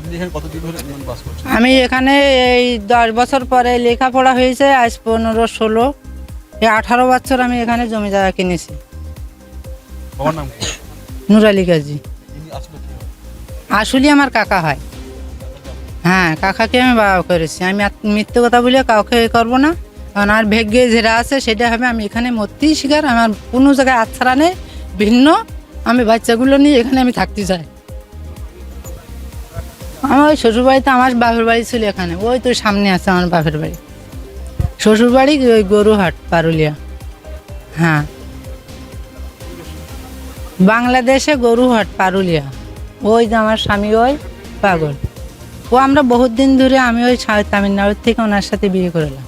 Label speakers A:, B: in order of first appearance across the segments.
A: আপনি এখানে কতদিন ধরে বাস করছেন?
B: আমি এখানে এই দশ বছর পরে লেখাপড়া হয়েছে আজ পনেরো ষোলো। এই আঠারো বছর আমি এখানে জমি জায়গা কিনেছি।
A: বাবার নাম কি?
B: নুরালি গাজী।
A: ইনি আসলে কি? হয়?
B: আসলে আমার কাকা হয়। হ্যাঁ কাকাকে আমি বাবা করেছি। আমি আত- মিথ্যে কথা বলে কাউকে এ করব না। কারণ আর ভাগ্যে যেটা আছে সেটা হবে আমি এখানে মরতেই শিকার। আমার কোনো জায়গায় আচ্ছাড়া নেই ভিন্ন। আমি বাচ্চাগুলো নিয়ে এখানে আমি থাকতে চাই। আমার ওই শ্বশুরবাড়িতে আমার বাপের বাড়ি ছিল এখানে। ওই তো সামনে আছে আমার বাপের বাড়ি। শ্বশুরবাড়ি ওই গরুহাট, পারুলিয়া। হ্যাঁ। বাংলাদেশে গরুহাট, পারুলিয়া। ওই যে আমার স্বামী ওই পাগল। ও আমরা বহুত দিন ধরে আমি ওই তামিলনাড়ুর থেকে ওনার সাথে বিয়ে করলাম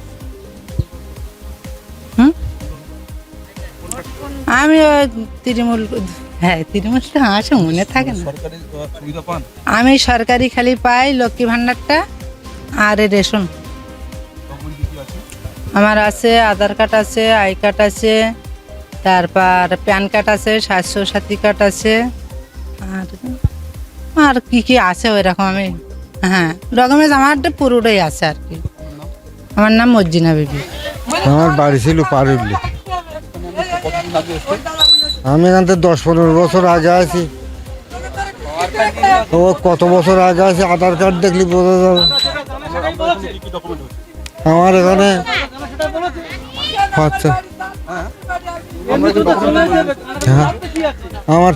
B: হুম? আমি ওই তৃণমূল হ্যাঁ তৃণমূলটা আসে মনে থাকে না।
A: সরকারি সুবিধা পান?
B: আমি সরকারি খালি পাই লক্ষ্মী ভান্ডারটা আর এ রেশন। আমার আছে আধার কার্ড আছে আই কার্ড আছে তারপর প্যান কার্ড আছে স্বাস্থ্য সাথী কার্ড আছে আর আর কি কি আছে ওই রকম আমি হ্যাঁ ডকুমেন্টস আমার পুরোটাই আছে আর কি। আমার নাম মজ্জিনা বিবি।
C: আমার বাড়ি ছিল পারুলি। আমি এখান থেকে দশ পনেরো বছর আগে আছি ও কত বছর আগে আছে আধার কার্ড দেখলি বোঝা যাবে। আমার এখানে আচ্ছা। হ্যাঁ আমার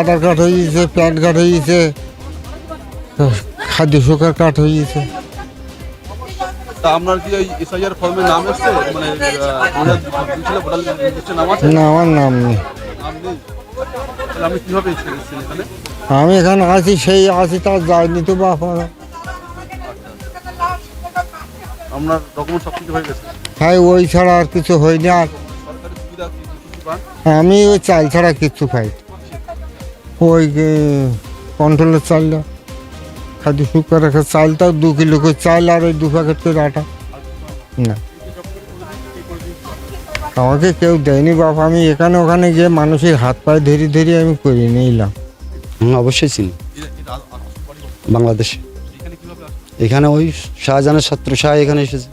C: আধার কার্ড হয়ে গেছে প্যান কার্ড হয়ে গেছে খাদ্য সুখার কার্ড হয়ে গেছে।
A: আপনার কি ওই এসআইআর ফর্মে নাম এসছে? মানে
C: না আমার নাম নেই।
A: আপনি কীভাবে এসেছেন এসেছেন এখানে?
C: আমি এখানে আছি সেই আছি তার যায়নি তো বাপ।
A: আপনার ডকুমেন্ট সব কিছু হয়ে গেছে?
C: হ্যাঁ ওই ছাড়া আর কিছু হয়নি আর আমি ওই চাল ছাড়া কিচ্ছু খাই। ওই কন্ট্রোলের চালটা খাদ্য শুকনো রাখা চালটাও দু কিলো করে চাল আর ওই দু প্যাকেট করে আটা। না। আমাকে কেউ দেয়নি, বাপ। আমি এখানে ওখানে গিয়ে মানুষের হাত পায়ে ধরে ধরে আমি করে নিলাম।
D: অবশ্যই চিনি? বাংলাদেশে।
A: এখানে
D: ওই শাহজাহানের ছাত্র শাহ এখানে এসেছে।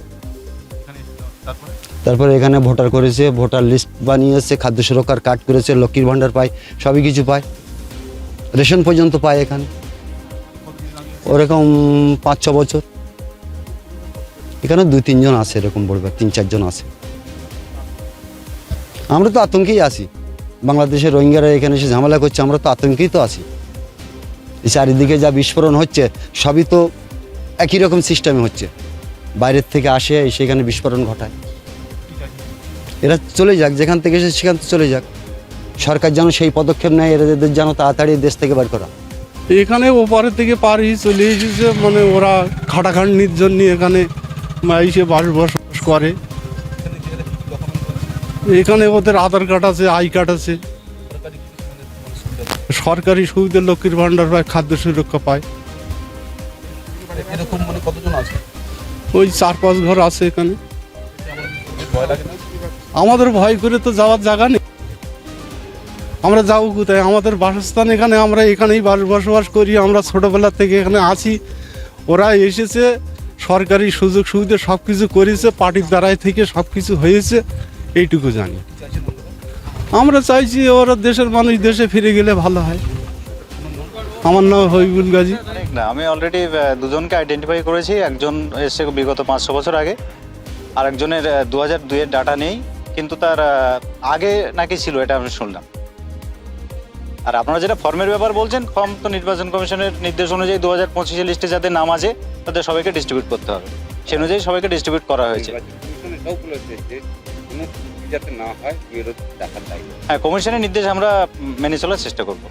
A: তারপরে
D: তারপরে এখানে ভোটার করেছে, ভোটার লিস্ট বানিয়েছে, খাদ্য সুরক্ষার কার্ড করেছে, লক্ষ্মীর ভাণ্ডার পায়, সবই কিছু পায়। রেশন পর্যন্ত পায় এখানে। ওরকম পাঁচ ছ বছর। এখানে দুই তিনজন আছে এরকম বলবে তিন চারজন আছে। আমরা তো আতঙ্কেই আছি। বাংলাদেশের রোহিঙ্গারা এখানে এসে ঝামেলা করছে, আমরা তো আতঙ্কেই তো আছি। চারিদিকে যা বিস্ফোরণ হচ্ছে, সবই তো একই রকম সিস্টেমে হচ্ছে। বাইরের থেকে আসে সেখানে বিস্ফোরণ ঘটায়। এরা চলে যাক, যেখান থেকে এসে সেখান থেকে চলে যাক। সরকার যেন সেই পদক্ষেপ নেয় এদের যেন তাড়াতাড়ি দেশ থেকে বার করা।
E: এখানে ওপারের থেকে পার চলে এসেছে মানে ওরা খাটাখাটনির জন্য এখানে এসে বাস বসবাস করে। এখানে ওদের আধার কার্ড আছে আই কার্ড আছে। সরকারি সুবিধা লক্ষ্মীর ভাণ্ডার পায় খাদ্য সুরক্ষা পায়।
A: এরকম মানে কতজন আছে?
E: ওই চার পাঁচ ঘর আছে এখানে। আমাদের ভয় করে তো যাওয়ার জায়গা নেই। আমরা যাব কোথায়? আমাদের বাসস্থান এখানে আমরা এখানেই বাস- বসবাস করি। আমরা ছোটোবেলা থেকে এখানে আছি। ওরা এসেছে সরকারি সুযোগ সুবিধা সব কিছু করেছে পার্টির দ্বারাই থেকে সব কিছু হয়েছে। এইটুকু জানি। আমরা চাইছি ওরা দেশের মানুষ দেশে ফিরে গেলে ভালো হয়। আমার নাম হবিবুল গাজী।
F: না, আমি অলরেডি দুজনকে আইডেন্টিফাই করেছি। একজন এসে বিগত পাঁচশো বছর আগে। আর একজনের দু হাজার দুইয়ের ডাটা নেই, কিন্তু তার আগে নাকি ছিল, এটা আমি শুনলাম। আর আপনারা যেটা ফর্মের ব্যাপার বলছেন ফর্ম তো নির্বাচন কমিশনের নির্দেশ অনুযায়ী দু হাজার পঁচিশে লিস্টে যাদের নাম আছে, তাদের সবাইকে ডিস্ট্রিবিউট করতে হবে। সে অনুযায়ী সবাইকে ডিস্ট্রিবিউট করা হয়েছে। হ্যাঁ কমিশনের নির্দেশ আমরা মেনে চলার চেষ্টা করব।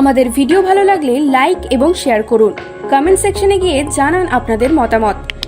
G: আমাদের ভিডিও ভালো লাগলে লাইক এবং শেয়ার করুন। কমেন্ট সেকশনে গিয়ে জানান আপনাদের মতামত।